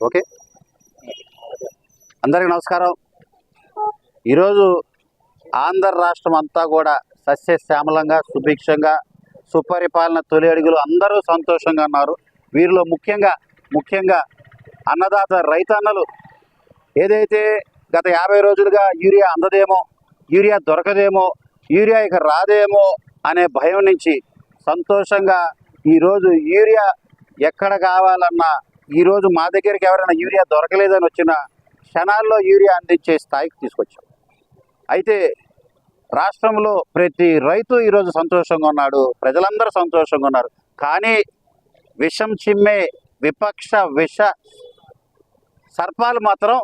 Okay. అందరికీ నమస్కారం. ఈరోజు ఆంధ్ర రాష్ట్రం అంతా కూడా సస్యశ్యామలంగా సుభిక్షంగా సుపరిపాలన తొలి అడుగులు అందరూ సంతోషంగా ఉన్నారు. వీరిలో ముఖ్యంగా ముఖ్యంగా అన్నదాత రైతన్నలు. ఏదైతే గత యాభై రోజులుగా యూరియా అందదేమో యూరియా దొరకదేమో యూరియా ఇక రాదేమో అనే భయం నుంచి సంతోషంగా ఈరోజు యూరియా ఎక్కడ కావాలన్నా ఈరోజు మా దగ్గరికి ఎవరైనా యూరియా దొరకలేదని వచ్చిన క్షణాల్లో యూరియా అందించే స్థాయికి తీసుకొచ్చాం. అయితే రాష్ట్రంలో ప్రతి రైతు ఈరోజు సంతోషంగా ఉన్నాడు ప్రజలందరూ సంతోషంగా ఉన్నారు. కానీ విషం చిమ్మే విపక్ష విష సర్పాలు మాత్రం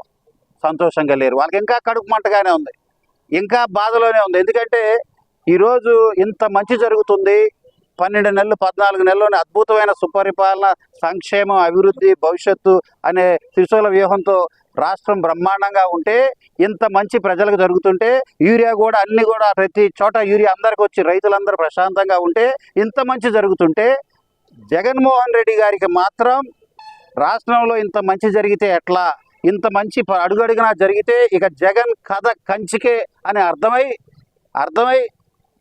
సంతోషంగా లేరు. వాళ్ళకి ఇంకా కడుపు మంటగానే ఉంది ఇంకా బాధలోనే ఉంది. ఎందుకంటే ఈరోజు ఇంత మంచి జరుగుతుంది పన్నెండు నెలలు పద్నాలుగు నెలల్లోనే అద్భుతమైన సుపరిపాలన సంక్షేమం అభివృద్ధి భవిష్యత్తు అనే త్రిశూల వ్యూహంతో రాష్ట్రం బ్రహ్మాండంగా ఉంటే ఇంత మంచి ప్రజలకు జరుగుతుంటే యూరియా కూడా అన్ని కూడా ప్రతి చోట యూరియా అందరికి వచ్చి రైతులందరూ ప్రశాంతంగా ఉంటే ఇంత మంచి జరుగుతుంటే జగన్మోహన్ రెడ్డి గారికి మాత్రం రాష్ట్రంలో ఇంత మంచి జరిగితే ఎట్లా? ఇంత మంచి ప- అడుగడుగునా జరిగితే ఇక జగన్ కథ కంచికే అని అర్థమై అర్థమై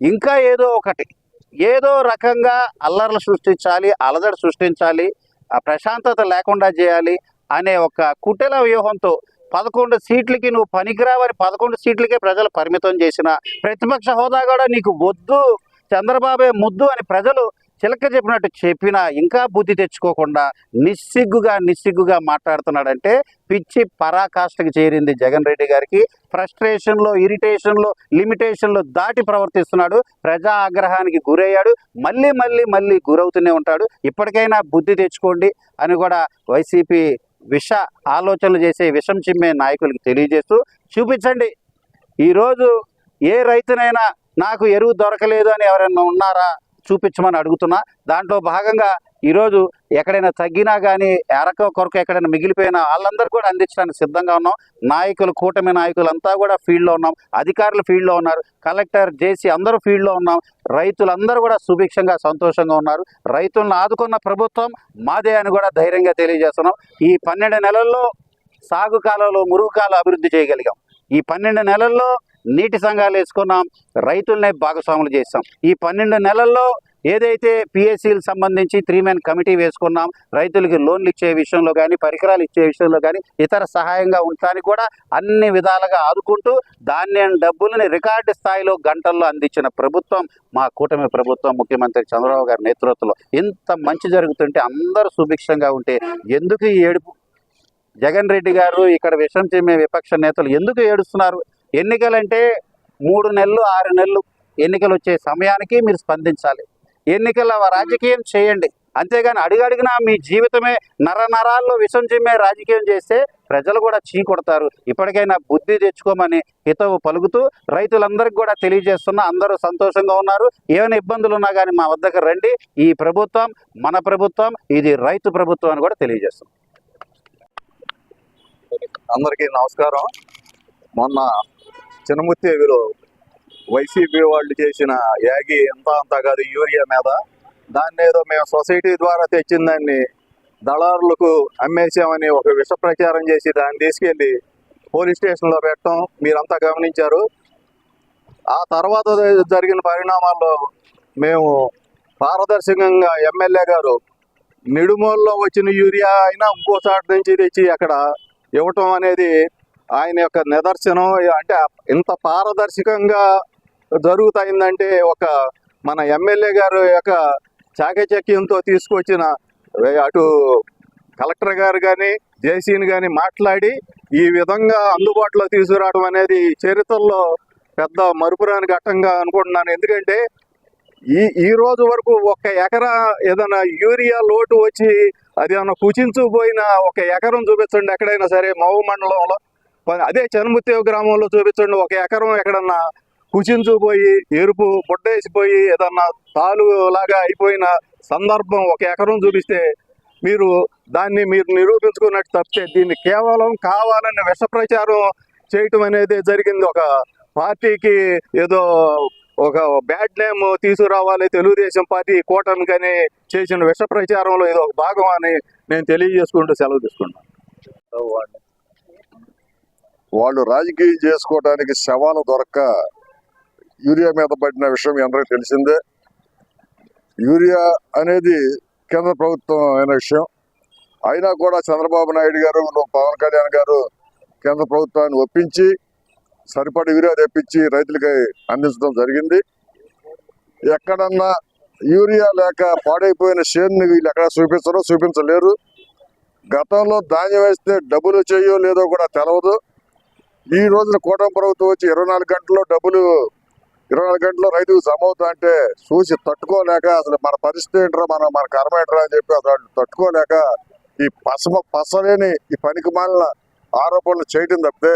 ఇంకా ఏదో ఒకటి ఏదో రకంగా అల్లర్లు సృష్టించాలి అలజడి సృష్టించాలి ఆ ప్రశాంతత లేకుండా చేయాలి అనే ఒక కుటిల వ్యూహంతో పదకొండు సీట్లకి నువ్వు పనికిరావని పదకొండు సీట్లకే ప్రజలు పరిమితం చేసిన ప్రతిపక్ష హోదా కూడా నీకు వద్దు చంద్రబాబే ముద్దు అని ప్రజలు చిలక చెప్పినట్టు చెప్పినా ఇంకా బుద్ధి తెచ్చుకోకుండా నిస్సిగ్గుగా నిస్సిగ్గుగా మాట్లాడుతున్నాడంటే పిచ్చి పరాకాష్ఠకి చేరింది జగన్ రెడ్డి గారికి. ఫ్రస్ట్రేషన్లో ఇరిటేషన్లో లిమిటేషన్లో దాటి ప్రవర్తిస్తున్నాడు. ప్రజా ఆగ్రహానికి గురయ్యాడు. మళ్ళీ మళ్ళీ మళ్ళీ గురవుతూనే ఉంటాడు. ఇప్పటికైనా బుద్ధి తెచ్చుకోండి అని కూడా వైసీపీ విష ఆలోచనలు చేసే విషం చిమ్మే నాయకులకి తెలియజేస్తూ చూపించండి. ఈరోజు ఏ రైతునైనా నాకు ఎరువు దొరకలేదు అని ఎవరైనా ఉన్నారా? చూపించమని అడుగుతున్నా. దాంట్లో భాగంగా ఈరోజు ఎక్కడైనా తగ్గినా కానీ ఎరక కొరకు ఎక్కడైనా మిగిలిపోయినా వాళ్ళందరూ కూడా అందించడానికి సిద్ధంగా ఉన్నాం. నాయకులు కూటమి నాయకులు అంతా కూడా ఫీల్డ్లో ఉన్నాం. అధికారులు ఫీల్డ్లో ఉన్నారు. కలెక్టర్ జేసీ అందరూ ఫీల్డ్లో ఉన్నాం. రైతులందరూ కూడా సుభిక్షంగా సంతోషంగా ఉన్నారు. రైతులను ఆదుకున్న ప్రభుత్వం మాదే అని కూడా ధైర్యంగా తెలియజేస్తున్నాం. ఈ పన్నెండు నెలల్లో సాగు కాలంలో మురుగు కాలం అభివృద్ధి చేయగలిగాం. ఈ పన్నెండు నెలల్లో నీటి సంఘాలు వేసుకున్నాం రైతులనే భాగస్వాములు చేస్తాం. ఈ పన్నెండు నెలల్లో ఏదైతే పిఎస్సీలకు సంబంధించి త్రీ మెన్ కమిటీ వేసుకున్నాం రైతులకి లోన్లు ఇచ్చే విషయంలో కానీ పరికరాలు ఇచ్చే విషయంలో కానీ ఇతర సహాయంగా ఉండటానికి కూడా అన్ని విధాలుగా ఆదుకుంటూ ధాన్యం డబ్బులని రికార్డు స్థాయిలో గంటల్లో అందించిన ప్రభుత్వం మా కూటమి ప్రభుత్వం ముఖ్యమంత్రి చంద్రబాబు గారి నేతృత్వంలో. ఇంత మంచి జరుగుతుంటే అందరూ సుభిక్షంగా ఉంటే ఎందుకు ఈ ఏడుపు? జగన్ రెడ్డి గారు ఇక్కడ విషం చిమ్మే విపక్ష నేతలు ఎందుకు ఏడుస్తున్నారు? ఎన్నికలంటే మూడు నెలలు ఆరు నెలలు ఎన్నికలు వచ్చే సమయానికి మీరు స్పందించాలి. ఎన్నికల రాజకీయం చేయండి. అంతేగాని అడుగడుగునా మీ జీవితమే నర నరాల్లో విషం చిమ్మే రాజకీయం చేస్తే ప్రజలు కూడా చీ కొడతారు. ఇప్పటికైనా బుద్ధి తెచ్చుకోమని హితవు పలుకుతూ రైతులందరికీ కూడా తెలియజేస్తున్నా అందరూ సంతోషంగా ఉన్నారు. ఏమైనా ఇబ్బందులు ఉన్నా కానీ మా వద్దకు రండి. ఈ ప్రభుత్వం మన ప్రభుత్వం ఇది రైతు ప్రభుత్వం అని కూడా తెలియజేస్తున్నాం. అందరికీ నమస్కారం. మొన్న చిన్నముత్తేవిలో వైసీపీ వాళ్ళు చేసిన యాగి ఎంత అంతా కాదు యూరియా మీద. దాన్ని ఏదో మేము సొసైటీ ద్వారా తెచ్చిన దాన్ని దళారులకు అమ్మేసామని ఒక విష ప్రచారం చేసి దాన్ని తీసుకెళ్ళి పోలీస్ స్టేషన్లో పెట్టడం మీరంతా గమనించారు. ఆ తర్వాత జరిగిన పరిణామాల్లో మేము పారదర్శకంగా ఎమ్మెల్యే గారు నిడుమూలలో వచ్చిన యూరియా అయినా ఇంకో చోట నుంచి తెచ్చి అక్కడ ఇవ్వటం అనేది ఆయన యొక్క నిదర్శనం అంటే ఇంత పారదర్శకంగా జరుగుతాయిందంటే ఒక మన ఎమ్మెల్యే గారు యొక్క చాకచక్యంతో తీసుకొచ్చిన అటు కలెక్టర్ గారు కానీ జేసీని కానీ మాట్లాడి ఈ విధంగా అందుబాటులో తీసుకురావడం అనేది చరిత్రలో పెద్ద మరుపురాని ఘట్టంగా అనుకుంటున్నాను. ఎందుకంటే ఈ ఈ రోజు వరకు ఒక ఎకరా ఏదైనా యూరియా లోటు వచ్చి అది ఏమన్నా కుచించుకుపోయిన ఒక ఎకరం చూపించండి ఎక్కడైనా సరే మౌ మండలంలో అదే చనుముత్తేవ గ్రామంలో చూపించండి. ఒక ఎకరం ఎక్కడన్నా కుచించుపోయి ఎరుపు బొడ్డేసిపోయి ఏదన్నా తాలు లాగా అయిపోయిన సందర్భం ఒక ఎకరం చూపిస్తే మీరు దాన్ని మీరు నిరూపించుకున్నట్టు తప్పితే దీన్ని కేవలం కావాలని విష ప్రచారం చేయటం అనేది జరిగింది. ఒక పార్టీకి ఏదో ఒక బ్యాడ్ నేమ్ తీసుకురావాలి తెలుగుదేశం పార్టీ కూటమికని చేసిన విష ప్రచారంలో ఇది ఒక భాగం అని నేను తెలియజేసుకుంటూ సెలవు తీసుకుంటాను వాళ్ళు రాజకీయం చేసుకోవడానికి శవాలు దొరక్క యూరియా మీద పడిన విషయం అందరికీ తెలిసిందే. యూరియా అనేది కేంద్ర ప్రభుత్వం అయిన విషయం. అయినా కూడా చంద్రబాబు నాయుడు గారు పవన్ కళ్యాణ్ గారు కేంద్ర ప్రభుత్వాన్ని ఒప్పించి సరిపడి యూరియా తెప్పించి రైతులకి అందించడం జరిగింది. ఎక్కడన్నా యూరియా లేక పాడైపోయిన షేర్ని వీళ్ళు ఎక్కడ చూపించరో చూపించలేరు. గతంలో ధాన్యం వేస్తే డబ్బులు చేయో లేదో కూడా తెలవదు. ఈ రోజున కూటమి ప్రభుత్వం వచ్చి ఇరవై నాలుగు గంటల్లో డబ్బులు ఇరవై నాలుగు గంటల్లో రైతుకు జమ అంటే చూసి తట్టుకోలేక అసలు మన పరిస్థితి ఏంట్రా మన మన కర్మ ఏంట్రా అని చెప్పి అసలు తట్టుకోలేక ఈ పసమ పసలేని ఈ పనికి మాలిన ఆరోపణలు చేయటం తప్పితే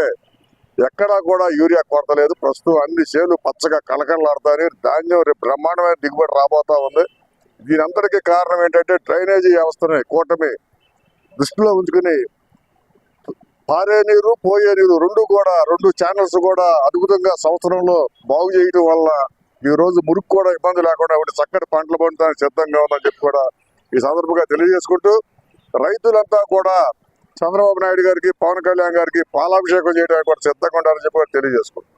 ఎక్కడా కూడా యూరియా కొరత లేదు. ప్రస్తుతం అన్ని చేలు పచ్చగా కలకలలాడతాయి ధాన్యం రేపు బ్రహ్మాండమైన దిగుబడి రాబోతా ఉంది. దీనంతటికీ కారణం ఏంటంటే డ్రైనేజీ వ్యవస్థని కూటమి దృష్టిలో ఉంచుకుని పారే నీరు పోయే నీరు రెండు కూడా రెండు ఛానల్స్ కూడా అద్భుతంగా సంవత్సరంలో బాగు చేయడం వల్ల ఈ రోజు మురుకు కూడా ఇబ్బంది లేకుండా ఒకటి చక్కటి పంటలు పండుతానికి సిద్ధంగా ఉందని చెప్పి కూడా ఈ సందర్భంగా తెలియజేసుకుంటూ రైతులంతా కూడా చంద్రబాబు నాయుడు గారికి పవన్ కళ్యాణ్ గారికి పాలాభిషేకం చేయడానికి కూడా సిద్ధంగా ఉండాలని చెప్పి తెలియజేసుకుంటాం